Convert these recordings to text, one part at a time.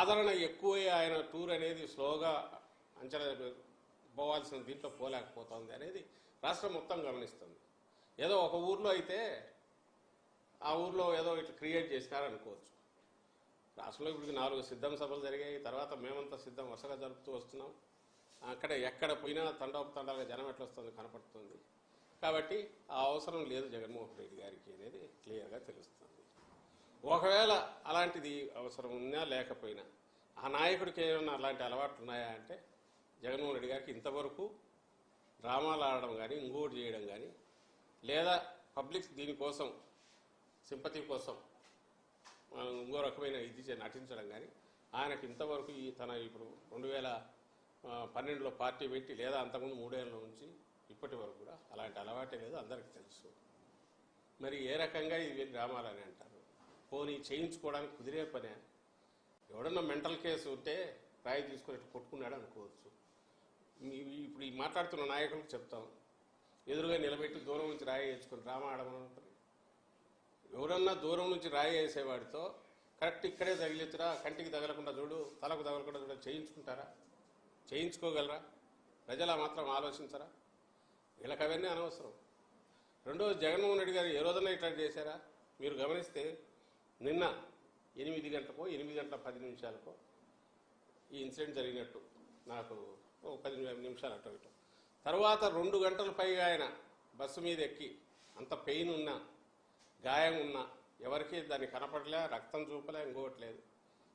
ఆదరణ ఎక్కువై ఆయన టూర్ అనేది స్లోగా అంచనా పోవాల్సిన దీంట్లో పోలేకపోతుంది అనేది రాష్ట్రం మొత్తం గమనిస్తుంది. ఏదో ఒక ఊర్లో అయితే ఆ ఊర్లో ఏదో ఇట్లా క్రియేట్ చేసినారనుకోవచ్చు. రాష్ట్రంలో ఇప్పుడు నాలుగు సిద్ధం సభలు జరిగాయి. తర్వాత మేమంతా సిద్ధం వరుసగా జరుపుతూ వస్తున్నాం. అక్కడ ఎక్కడ పోయినా తండోపతండాలుగా జనం ఎట్లా వస్తుంది కనపడుతుంది. కాబట్టి ఆ అవసరం లేదు జగన్మోహన్ రెడ్డి గారికి అనేది క్లియర్గా తెలుస్తుంది. ఒకవేళ అలాంటిది అవసరం ఉన్నా లేకపోయినా ఆ నాయకుడికి ఏమైనా అలాంటి అలవాట్లు ఉన్నాయా అంటే జగన్మోహన్ రెడ్డి గారికి ఇంతవరకు డ్రామాలు ఆడడం కానీ ఇంకోటి చేయడం కానీ లేదా పబ్లిక్ దీనికోసం సింపతి కోసం ఇంకో రకమైన ఇది నటించడం కానీ ఆయనకి ఇంతవరకు ఈ తన ఇప్పుడు రెండు వేల పన్నెండులో పార్టీ పెట్టి లేదా అంతకుముందు మూడేళ్ళ నుంచి ఇప్పటి వరకు కూడా అలాంటి అలవాటే లేదు అందరికీ తెలుసు. మరి ఏ రకంగా ఇది డ్రామాలని అంటారు? పోనీ చేయించుకోవడానికి కుదిరే పనే? ఎవడన్నా మెంటల్ కేసు ఉంటే రాయి తీసుకొని ఇట్లా కొట్టుకున్నాడు అనుకోవచ్చు. ఇప్పుడు ఈ మాట్లాడుతున్న నాయకులకు చెప్తాం. ఎదురుగా నిలబెట్టి దూరం నుంచి రాయి వేసుకొని డ్రామా ఆడమని ఎవరన్నా దూరం నుంచి రాయి వేసేవాడితో కరెక్ట్ ఇక్కడే తగిలితురా కంటికి తగలకుండా చూడు తలకు తగలకుండా చూడ చేయించుకుంటారా? చేయించుకోగలరా? ప్రజలు మాత్రం ఆలోచించరా? వీళ్ళకి అవన్నీ అనవసరం. రెండోది జగన్మోహన్ రెడ్డి గారు ఏ రోజున ఇట్లా చేశారా? మీరు గమనిస్తే నిన్న ఎనిమిది గంటలకో ఎనిమిది గంటల పది నిమిషాలకో ఈ ఇన్సిడెంట్ జరిగినట్టు నాకు ఒక పది నిమిషాలు అటు ఇటు తర్వాత రెండు గంటల పైగా ఆయన బస్సు మీద ఎక్కి అంత పెయిన్ ఉన్నా గాయం ఉన్నా ఎవరికి దాన్ని కనపడలే రక్తం చూపలే ఇంకోవట్లేదు.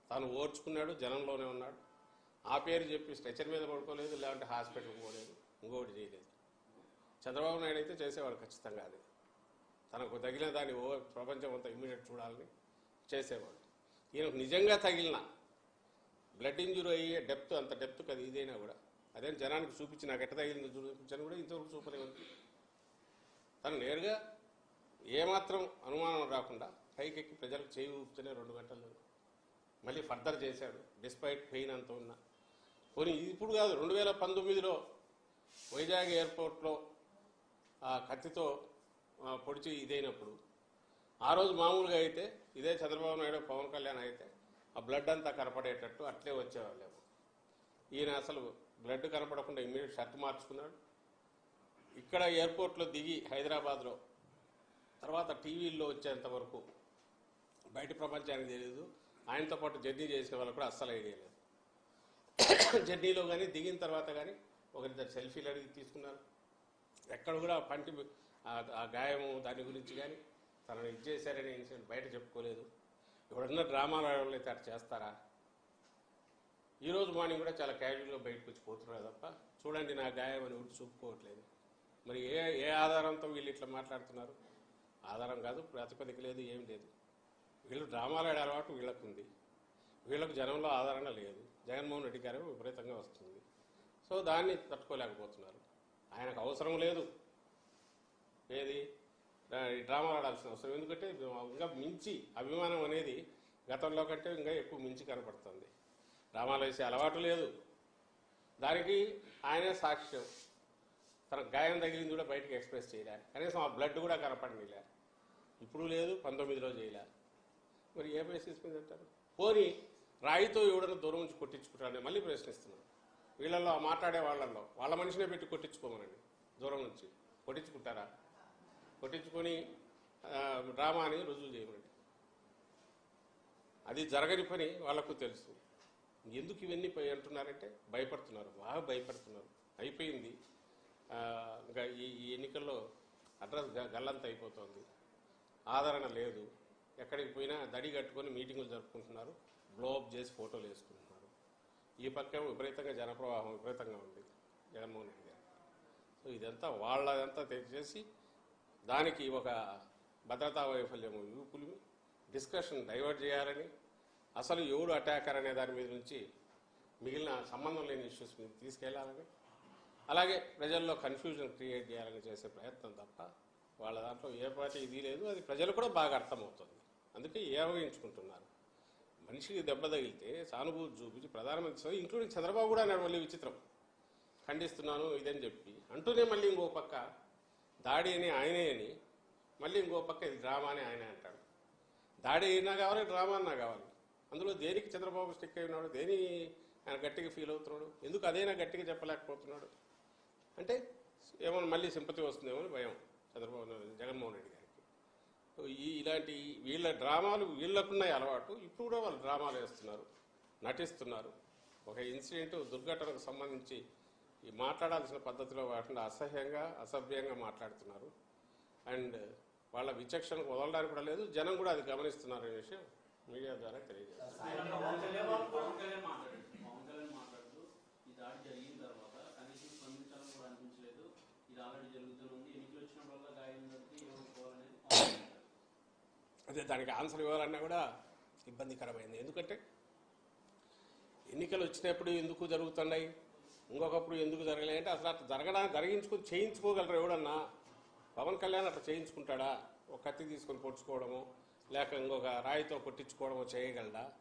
తాను ఓర్చుకున్నాడు జనంలోనే ఉన్నాడు. ఆ పేరు చెప్పి స్ట్రెచర్ మీద పడుకోలేదు లేదంటే హాస్పిటల్కి పోలేదు ఇంకోటి చేయలేదు. చంద్రబాబు నాయుడు అయితే చేసేవాడు ఖచ్చితంగా అది. తనకు తగిలిన దాన్ని ఓ ప్రపంచం అంతా ఇమ్మీడియట్ చూడాలని చేసేవాడు. ఈయనకు నిజంగా తగిలిన బ్లడ్ ఇంజురీ అయ్యే డెప్త్ అంత డెప్త్ కదా ఇదైనా కూడా. అదేం జనానికి చూపించి నాకు ఎట్ట తగిలింది చూపించాను కూడా ఇంతవరకు చూపలేదు తను నేరుగా ఏమాత్రం అనుమానం రాకుండా పైకెక్కి ప్రజలకు చేయి ఊపుతూనే రెండు గంటలు మళ్ళీ ఫర్దర్ చేశాడు డిస్పైట్ పెయిన్ అంత ఉన్నా. పోనీ ఇప్పుడు కాదు రెండు వేల పంతొమ్మిదిలో వైజాగ్ ఎయిర్పోర్ట్లో ఆ కత్తితో పొడిచి ఇదైనప్పుడు ఆ రోజు మామూలుగా అయితే ఇదే చంద్రబాబు నాయుడు పవన్ కళ్యాణ్ అయితే ఆ బ్లడ్ అంతా కనపడేటట్టు అట్లే వచ్చేవాళ్ళేమో. ఈయన అసలు బ్లడ్ కనపడకుండా ఇమ్మీడియట్ షర్ట్ మార్చుకున్నాడు. ఇక్కడ ఎయిర్పోర్ట్లో దిగి హైదరాబాద్లో తర్వాత టీవీల్లో వచ్చేంత వరకు బయట ప్రపంచానికి తెలియదు ఆయనతో పాటు జర్నీ చేసిన వాళ్ళు కూడా అస్సలు ఐడియా లేదు. జర్నీలో కానీ దిగిన తర్వాత కానీ ఒకరిద్దరు సెల్ఫీలు అడిగి తీసుకున్నారు. ఎక్కడ కూడా పంటి ఆ గాయము దాని గురించి కానీ తనని ఇది చేశారని ఇన్సిడెంట్ బయట చెప్పుకోలేదు. ఎవడన్నా డ్రామాలు ఆడవాళ్ళు అయితే చేస్తారా? ఈరోజు మార్నింగ్ కూడా చాలా క్యాజువల్గా బయటకు వచ్చి పోతున్నారు తప్ప చూడండి నా గాయం అని ఊటి చూపుకోవట్లేదు. మరి ఏ ఏ ఆధారంతో వీళ్ళు ఇట్లా మాట్లాడుతున్నారు? ఆధారం కాదు ప్రాతిపదిక లేదు ఏం లేదు. వీళ్ళు డ్రామాలు ఆడే అలవాటు వీళ్ళకు ఉంది వీళ్ళకు జనంలో ఆదరణ లేదు. జగన్మోహన్ రెడ్డి గారు విపరీతంగా వస్తుంది. సో దాన్ని తట్టుకోలేకపోతున్నారు. ఆయనకు అవసరం లేదు. ఏది? డ్రామా ఆడాల్సిన అవసరం. ఎందుకంటే ఇంకా మించి అభిమానం అనేది గతంలో కంటే ఇంకా ఎక్కువ మించి కనపడుతుంది. డ్రామాలు వేసే అలవాటు లేదు. దానికి ఆయనే సాక్ష్యం. తన గాయం తగిలింది కూడా బయటకు ఎక్స్ప్రెస్ చేయలే. కనీసం ఆ బ్లడ్ కూడా కనపడనిలే. ఇప్పుడు లేదు పంతొమ్మిదిలో చేయలే. మరి ఏ బేసిస్ మీద అంటారు పోనీ రాయితో ఎవడన్నా దూరం నుంచి కొట్టించుకుంటారని మళ్ళీ ప్రశ్నిస్తున్నాను వీళ్ళల్లో ఆ మాట్లాడే వాళ్ళల్లో వాళ్ళ మనిషినే పెట్టి కొట్టించుకోమనండి. దూరం నుంచి. కొట్టించుకుంటారా? కొట్టించుకొని డ్రామాని డ్రామా రుజువు చేయమనండి అది జరగని పని వాళ్ళకు తెలుసు. ఎందుకు ఇవన్నీ పోయి అంటున్నారంటే భయపడుతున్నారు. బాగా భయపడుతున్నారు. అయిపోయింది. ఇంకా ఈ ఎన్నికల్లో అడ్రస్ గ- గల్లంత అయిపోతుంది. ఆదరణ లేదు. ఎక్కడికి పోయినా దడి కట్టుకొని మీటింగులు జరుపుకుంటున్నారు. బ్లోఅప్ చేసి ఫోటోలు వేసుకుంటున్నారు. ఈ పక్క విపరీతంగా జనప్రవాహం విపరీతంగా ఉంది. జగన్మోహన్ రెడ్డి గారు. సో ఇదంతా వాళ్ళదంతా తెచ్చేసి దానికి ఒక భద్రతా వైఫల్యము యూపులు డిస్కషన్ డైవర్ట్ చేయాలని అసలు ఎవడు అటాకర్ అనే దాని మీద నుంచి మిగిలిన సంబంధం లేని ఇష్యూస్ మీద తీసుకెళ్ళాలని అలాగే ప్రజల్లో కన్ఫ్యూజన్ క్రియేట్ చేయాలని చేసే ప్రయత్నం తప్ప వాళ్ళ దాంట్లో ఏ పార్టీ ఇది లేదు అది ప్రజలు కూడా బాగా అర్థమవుతుంది. అందుకే ఏవగించుకుంటున్నారు మనిషికి దెబ్బ తగిలితే సానుభూతి చూపించి ప్రధానమంత్రి ఇంక్లూడింగ్ చంద్రబాబు కూడా అన్నాడు మళ్ళీ విచిత్రం. ఖండిస్తున్నాను ఇదని చెప్పి. అంటూనే మళ్ళీ ఇంకో పక్క దాడి అని ఆయనే అని మళ్ళీ ఇంకో పక్క ఇది డ్రామా అని ఆయనే అంటాడు. దాడి అయినా కావాలి డ్రామా అన్నా కావాలి. అందులో దేనికి చంద్రబాబు స్టిక్ అయి ఉన్నాడు? దేని ఆయన గట్టిగా ఫీల్ అవుతున్నాడు? ఎందుకు అదైనా గట్టిగా చెప్పలేకపోతున్నాడు? అంటే ఏమో మళ్ళీ సింపతి వస్తుందేమో అని భయం చంద్రబాబు జగన్మోహన్ రెడ్డి గారికి. ఈ ఇలాంటి వీళ్ళ డ్రామాలు వీళ్ళకున్నాయి అలవాటు. ఇప్పుడు కూడా వాళ్ళు డ్రామాలు వేస్తున్నారు నటిస్తున్నారు. ఒక ఇన్సిడెంట్ దుర్ఘటనకు సంబంధించి ఈ మాట్లాడాల్సిన పద్ధతిలో కాకుండా అసహ్యంగా అసభ్యంగా మాట్లాడుతున్నారు. అండ్ వాళ్ళ విచక్షణకు వదలడానికి కూడా లేదు జనం కూడా అది గమనిస్తున్నారు అనే విషయం మీడియా ద్వారా తెలియజేస్తారు. అదే దానికి ఆన్సర్ ఇవ్వాలన్నా కూడా ఇబ్బందికరమైంది. ఎందుకంటే ఎన్నికలు వచ్చినప్పుడు ఎందుకు జరుగుతున్నాయి? ఇంకొకప్పుడు ఎందుకు జరగలేదంటే అసలు అట్లా జరగడానికి జరిగించుకుని చేయించుకోగలరు ఎవడన్నా? పవన్ కళ్యాణ్ అట్లా చేయించుకుంటాడా? ఒక కత్తి తీసుకొని పొడుచుకోవడము లేక ఇంకొక రాయితో కొట్టించుకోవడము చేయగలడా?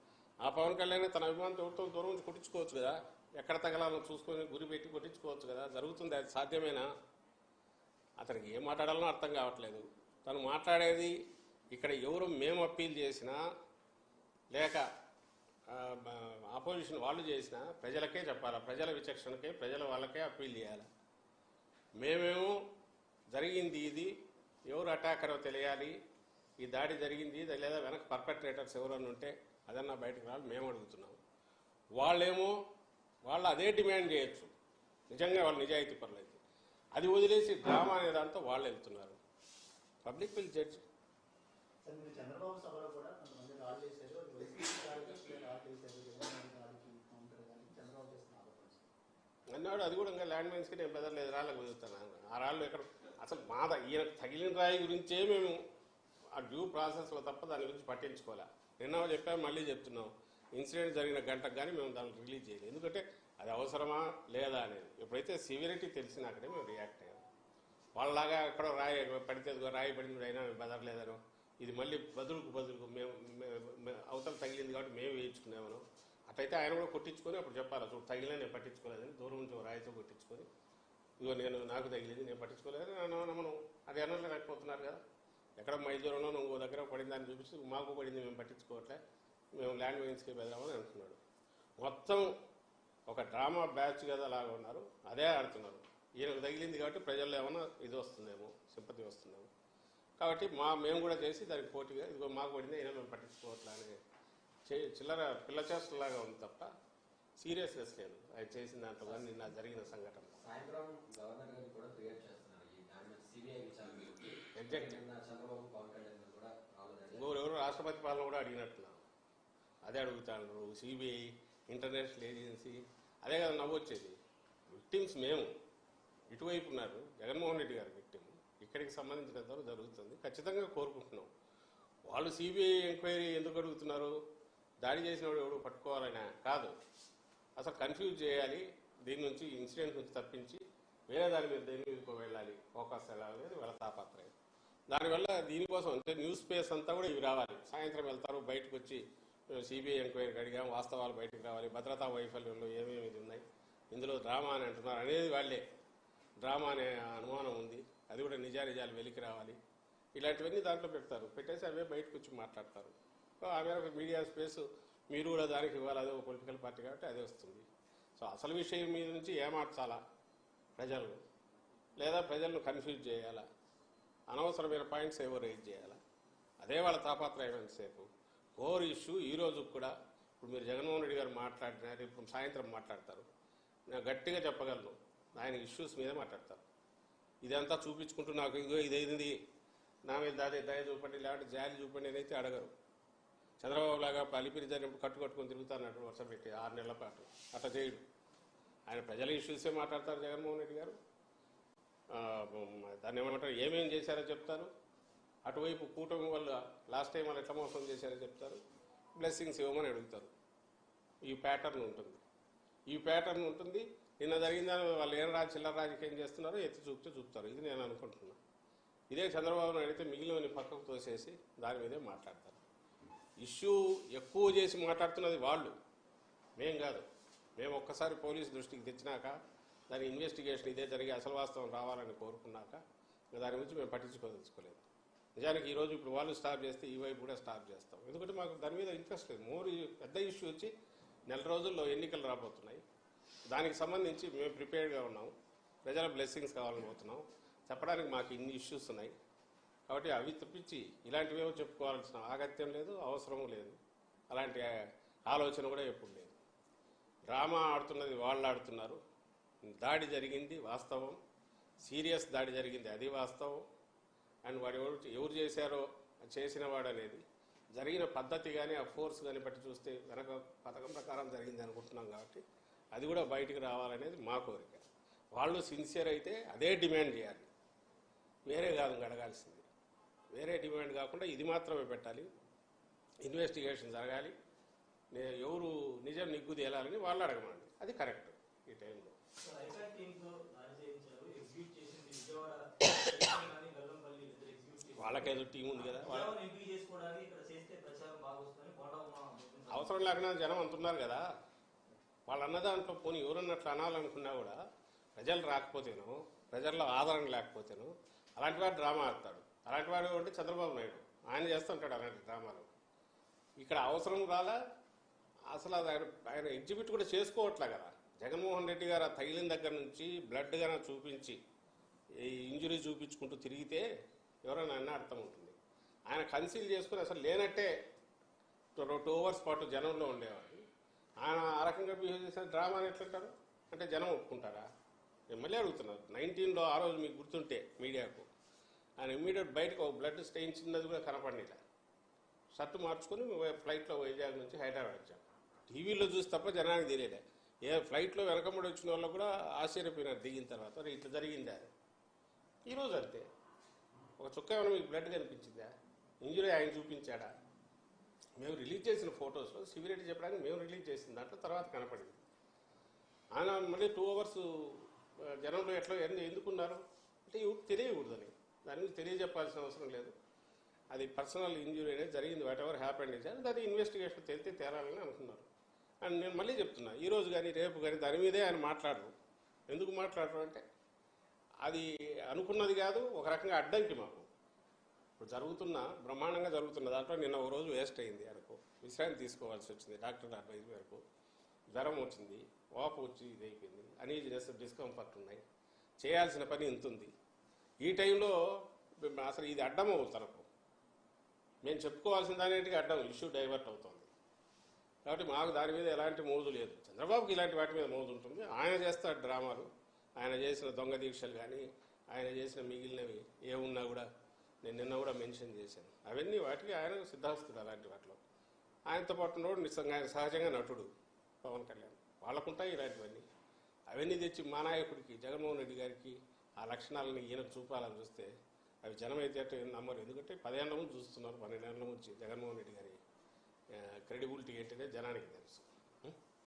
ఆ పవన్ కళ్యాణ్ తన అభిమానంతో ఎవరితో దూరం నుంచి కొట్టించుకోవచ్చు కదా? ఎక్కడ తగలాలో చూసుకొని గురి పెట్టి కొట్టించుకోవచ్చు కదా? జరుగుతుంది అది సాధ్యమేనా? అతనికి ఏం మాట్లాడాలనో అర్థం కావట్లేదు. తను మాట్లాడేది ఇక్కడ ఎవరు మేము అప్పీల్ చేసినా లేక అపోజిషన్ వాళ్ళు చేసినా ప్రజలకే చెప్పాలి? ప్రజల విచక్షణకే ప్రజల వాళ్ళకే అప్పీల్ చేయాలి? మేమేమో జరిగింది ఇది ఎవరు అటాకరో తెలియాలి ఈ దాడి జరిగింది ఇది లేదా వెనక పర్పెట్రేటర్స్ ఎవరన్నా ఉంటే అదన్నా బయటకు రావాలి మేము అడుగుతున్నాం వాళ్ళేమో వాళ్ళు అదే డిమాండ్ చేయొచ్చు. నిజంగా వాళ్ళు నిజాయితీ పర్లేదు అది వదిలేసి డ్రామా అనే దాంతో వాళ్ళు వెళ్తున్నారు. పబ్లిక్ విల్ జడ్జ్ సార్ మీరు చంద్రబాబు సభలో కూడా కొంతమంది రాళ్ళు చేశారు అది వైసీపీ దాడికి రాళ్ళు చేశారు జగన్మోహన్ దాడికి కౌంటర్ కానీ చంద్రబాబు చేస్తున్న ఆరోపణ. సార్. అన్నాడు అది కూడా ఇంకా ల్యాండ్ మైన్స్కి నేను బెదర్లేదు రాళ్ళకు కుదురుతాను ఆ రాళ్ళు ఎక్కడ? అసలు మాద ఈయన తగిలిన రాయి గురించే మేము ఆ డ్యూ ప్రాసెస్లో తప్ప దాని గురించి పట్టించుకోలే. నిన్న చెప్పాము మళ్ళీ చెప్తున్నాం ఇన్సిడెంట్ జరిగిన గంటకు కానీ మేము దాన్ని రిలీజ్ చేయలేదు. ఎందుకంటే అది అవసరమా లేదా అనేది. ఎప్పుడైతే సివియరిటీ తెలిసినాకనే మేము రియాక్ట్ అయ్యాం. వాళ్ళలాగా ఎక్కడో రాయి పడితే రాయి పడింది అయినా మేము బెదరలేదనో. ఇది మళ్ళీ బదులుకు బదులుకు మేము అవతల తగిలింది కాబట్టి మేము వేయించుకున్నామను అట్లయితే ఆయన కూడా కొట్టించుకొని అప్పుడు చెప్పాలి చూడు తగిలిన నేను పట్టించుకోలేదని దూరం నుంచి రాయితో కొట్టించుకొని ఇదిగో నేను నాకు తగిలింది నేను పట్టించుకోలేదని మనం. అది అనలేకపోతున్నారు కదా. ఎక్కడ మైదూరంలో నువ్వు దగ్గర పడిందని చూపిస్తూ మాకు పడింది మేము పట్టించుకోవట్లే మేము ల్యాండ్ మైన్స్కి వెళ్దామని అంటున్నాడు. మొత్తం ఒక డ్రామా బ్యాచ్ కదా అలాగా ఉన్నారు. అదే ఆడుతున్నారు. ఈయనకు తగిలింది కాబట్టి ప్రజల్లో ఏమైనా ఇది వస్తుందేమో సింపతి వస్తుందేమో. కాబట్టి మా మేము కూడా చేసి దానికి పోటీగా ఇదిగో మాకు పడింది అయినా మేము పట్టించుకోవట్లే అనే చే- చిల్లర పిల్ల చేష్టలాగా ఉంది తప్ప సీరియస్నెస్ లేదు. ఆయన చేసిన దాంట్లో కానీ నిన్న జరిగిన సంఘటన. కూడా రాలేదండి ఇంకొకరెవరు రాష్ట్రపతి పాలన కూడా అడిగినట్టున్నారు. అదే అడుగుతాడు సిబిఐ ఇంటర్నేషనల్ ఏజెన్సీ అదే కదా నవ్వొచ్చేది. విక్టిమ్స్ మేము. ఇటువైపు ఉన్నారు జగన్మోహన్ రెడ్డి గారు విక్టిమ్ ఇక్కడికి సంబంధించినంతవరకు జరుగుతుంది. ఖచ్చితంగా కోరుకుంటున్నాం. వాళ్ళు సిబిఐ ఎంక్వైరీ ఎందుకు అడుగుతున్నారు? దాడి చేసిన వాడు ఎవడు? పట్టుకోవాలనే? కాదు. అసలు కన్ఫ్యూజ్ చేయాలి. దీని నుంచి ఇన్సిడెంట్ నుంచి తప్పించి వేరే దాని మీద దేని మీదకో వెళ్ళాలి. ఫోకస్ వెళ్ళాలి అనేది తాపత్రయం. దానివల్ల దీనికోసం అంటే న్యూస్ పేస్ అంతా కూడా ఇవి రావాలి. సాయంత్రం వెళ్తారు బయటకు వచ్చి సిబిఐ ఎంక్వైరీకి అడిగాం వాస్తవాలు బయటకు రావాలి. భద్రతా వైఫల్యంలో ఏమేమి ఉన్నాయి? ఇందులో డ్రామా అని అంటున్నారు. అనేది వాళ్ళే. డ్రామా అనే అనుమానం ఉంది. అది కూడా నిజానిజాలు వెలికి రావాలి. ఇలాంటివన్నీ దాంట్లో పెడతారు. పెట్టేసి అవే బయటకు వచ్చి మాట్లాడతారు. సో ఆ మేరకు మీడియా స్పేస్ మీరు కూడా దానికి ఇవ్వాలి. అదే ఒక పొలిటికల్ పార్టీ కాబట్టి అదే వస్తుంది. సో అసలు విషయం మీద నుంచి ఏమార్చాలా ప్రజలు? లేదా ప్రజలను కన్ఫ్యూజ్ చేయాలా? అనవసరమైన పాయింట్స్ ఏవో రైజ్ చేయాలా? అదే వాళ్ళ తాపత్రయం సేపు. కోర్ ఇష్యూ ఈ రోజు కూడా ఇప్పుడు మీరు జగన్మోహన్ రెడ్డి గారు మాట్లాడినారు ఇప్పుడు సాయంత్రం మాట్లాడతారు. నేను గట్టిగా చెప్పగలను. ఆయన ఇష్యూస్ మీద మాట్లాడతారు. ఇదంతా చూపించుకుంటూ నాకు ఇదిగో ఇదైంది నా మీద దాదే దయ చూపండి లేకపోతే జాలి చూపండి అని అయితే అడగరు. చంద్రబాబు లాగా పలిపిరి జరిగినప్పుడు కట్టు కట్టుకొని తిరుగుతానట్టు వర్ష పెట్టి ఆరు నెలల పాటు. అట్లా చేయడు. ఆయన ప్రజల ఇష్యూసే మాట్లాడతారు జగన్మోహన్ రెడ్డి గారు. దాన్ని ఏమంటారు? ఏమేమి చేశారో చెప్తారు. అటువైపు కూటమి వల్ల లాస్ట్ టైం వాళ్ళు ఎట్లా మోసం చేశారో చెప్తారు. బ్లెస్సింగ్స్ ఇవ్వమని అడుగుతారు. ఈ ప్యాటర్న్ ఉంటుంది. ఈ ప్యాటర్న్ ఉంటుంది. నిన్న జరిగిందని వాళ్ళు ఏం రాజు చిల్లర రాజకీయం చేస్తున్నారో ఎత్తి చూపితే చూపుతారు. ఇది నేను అనుకుంటున్నాను ఇదే చంద్రబాబు నాయుడు అయితే మిగిలిన పక్కకు తోసేసి దాని మీదే మాట్లాడతారు. ఇష్యూ ఎక్కువ చేసి మాట్లాడుతున్నది వాళ్ళు. మేం కాదు. మేము ఒక్కసారి పోలీసు దృష్టికి తెచ్చినాక దాని ఇన్వెస్టిగేషన్ ఇదే జరిగి అసలు వాస్తవం రావాలని కోరుకున్నాక దాని గురించి మేము పట్టించుకోదలుచుకోలేదు. నిజానికి ఈరోజు ఇప్పుడు వాళ్ళు స్టాప్ చేస్తే ఈ వైపు కూడా స్టాప్ చేస్తాం. ఎందుకంటే మాకు దాని మీద ఇంట్రెస్ట్ లేదు. మోర్ పెద్ద ఇష్యూ వచ్చి నెల రోజుల్లో ఎన్నికలు రాబోతున్నాయి. దానికి సంబంధించి మేము ప్రిపేర్డ్గా ఉన్నాం. ప్రజల బ్లెస్సింగ్స్ కావాలని పోతున్నాం. చెప్పడానికి మాకు ఇన్ని ఇష్యూస్ ఉన్నాయి. కాబట్టి అవి తప్పించి ఇలాంటివేవో చెప్పుకోవాల్సిన ఆగత్యం లేదు అవసరం లేదు. అలాంటి ఆలోచన కూడా ఎప్పుడు లేదు. డ్రామా ఆడుతున్నది వాళ్ళు ఆడుతున్నారు. దాడి జరిగింది వాస్తవం. సీరియస్ దాడి జరిగింది అది వాస్తవం. అండ్ వాడు ఎవరు ఎవరు చేశారో చేసిన వాడు అనేది జరిగిన పద్ధతి కానీ ఆ ఫోర్స్ కానీ బట్టి చూస్తే వెనక పథకం ప్రకారం జరిగింది అనుకుంటున్నాం కాబట్టి అది కూడా బయటికి రావాలనేది మా కోరిక. వాళ్ళు సిన్సియర్ అయితే అదే డిమాండ్ చేయాలి. వేరే కాదు అడగాల్సింది. వేరే డిమాండ్ కాకుండా ఇది మాత్రమే పెట్టాలి. ఇన్వెస్టిగేషన్ జరగాలి. ఎవరు నిజం నిగ్గు తేలాలని వాళ్ళు అడగమండి. అది కరెక్ట్ ఈ టైంలో వాళ్ళకేదో టీం ఉంది కదా. అవసరం లేకుండా జనం అంటున్నారు కదా. వాళ్ళు అన్న దాంట్లో పోనీ ఎవరన్నట్లు అనాలనుకున్నా కూడా ప్రజలు రాకపోతేనో ప్రజల్లో ఆదరణ లేకపోతేనో అలాంటి వాడు డ్రామా ఆడతాడు. అలాంటి వాడు అంటే చంద్రబాబు నాయుడు. ఆయన చేస్తుంటాడు అలాంటి డ్రామాలు. ఇక్కడ అవసరం రాలా అసలు అది ఆయన ఆయన ఎగ్జిబిట్ కూడా చేసుకోవట్లే కదా. జగన్మోహన్ రెడ్డి గారు ఆ తగిలిన దగ్గర నుంచి బ్లడ్ గాన చూపించి ఈ ఇంజురీ చూపించుకుంటూ తిరిగితే ఎవరైనా అన్న అర్థం ఉంటుంది ఆయన కన్సీల్ చేసుకుని అసలు లేనట్టే టూ టూ అవర్స్ పాటు జనంలో ఉండేవాడు ఆయన ఆ రకంగా బిహేవ్ చేసిన డ్రామా అని ఎట్లంటారు? అంటే జనం ఒప్పుకుంటారా? నేను మళ్ళీ అడుగుతున్నారు. నైన్టీన్లో ఆ రోజు మీకు గుర్తుంటే మీడియాకు. ఆయన ఇమ్మీడియట్ బయటకు ఒక బ్లడ్ స్టెయిన్ చిన్నది కూడా కనపడనిలా. షర్ట్ మార్చుకుని ఫ్లైట్లో వైజాగ్ నుంచి హైదరాబాద్ వచ్చాం. టీవీలో చూసి తప్ప జనానికి తెలియలే. ఏ ఫ్లైట్లో వెనకముడి వచ్చిన వాళ్ళు కూడా ఆశ్చర్యపోయినారు. దిగిన తర్వాత. ఇట్లా ఇట్లా అది ఈరోజు అంతే. ఒక చుక్క ఏమైనా మీకు బ్లడ్ కనిపించిందా? ఇంజురీ ఆయన చూపించాడా? మేము రిలీజ్ చేసిన ఫొటోస్లో సివిరిటీ చెప్పడానికి మేము రిలీజ్ చేసిన దాంట్లో తర్వాత కనపడింది. ఆయన మళ్ళీ టూ అవర్స్ జనంలో ఎట్లా ఎందు- ఎందుకున్నారు అంటే ఇవి తెలియకూడదని దాని గురించి తెలియజెప్పాల్సిన అవసరం లేదు. అది పర్సనల్ ఇంజురీ అనేది జరిగింది వాట్ ఎవర్ హ్యాపెండ్ ఇస్ దాని ఇన్వెస్టిగేషన్ తెలితే తేరాలని అనుకున్నారు. అండ్ నేను మళ్ళీ చెప్తున్నా ఈరోజు కానీ రేపు కానీ దాని మీదే ఆయన మాట్లాడరు. ఎందుకు మాట్లాడరు అంటే అది అనుకున్నది కాదు ఒక రకంగా అడ్డంకి మాకు. ఇప్పుడు జరుగుతున్న బ్రహ్మాండంగా జరుగుతున్న దాంట్లో నిన్న ఒక రోజు వేస్ట్ అయింది అనుకో విశ్రాంతి తీసుకోవాల్సి వచ్చింది డాక్టర్ అడ్వైజ్ మేరకు జ్వరం వచ్చింది వాపు వచ్చి ఇది అయిపోయింది అనీజినెస్ డిస్కంఫర్ట్ ఉన్నాయి. చేయాల్సిన పని ఇంత ఉంది. ఈ టైంలో అసలు ఇది అడ్డం తనకు. మేము చెప్పుకోవాల్సిన దానికి అడ్డం ఇష్యూ డైవర్ట్ అవుతుంది. కాబట్టి మాకు దాని మీద ఎలాంటి మోజు లేదు. చంద్రబాబుకి ఇలాంటి వాటి మీద మోజు ఉంటుంది. ఆయన చేస్తాడు డ్రామాలు. ఆయన చేసిన దొంగ దీక్షలు కానీ ఆయన చేసిన మిగిలినవి ఏమున్నా కూడా నేను నిన్న కూడా మెన్షన్ చేశాను. అవన్నీ వాటికి ఆయన సిద్ధాస్తుడు అలాంటి వాటిలో. ఆయనతో పాటు ఉన్నవాడు నిజంగా ఆయన సహజంగా నటుడు పవన్ కళ్యాణ్. వాళ్ళకుంటాయి ఇలాంటివన్నీ. అవన్నీ తెచ్చి మా నాయకుడికి జగన్మోహన్ రెడ్డి గారికి ఆ లక్షణాలను ఈయనకు చూపాలని చూస్తే అవి జనం అయితే నమ్మరు. ఎందుకంటే పదేళ్ళ ముందు చూస్తున్నారు పన్నెండేళ్ళ నుంచి జగన్మోహన్ రెడ్డి గారి క్రెడిబిలిటీ ఏంటనే జనానికి తెలుసు.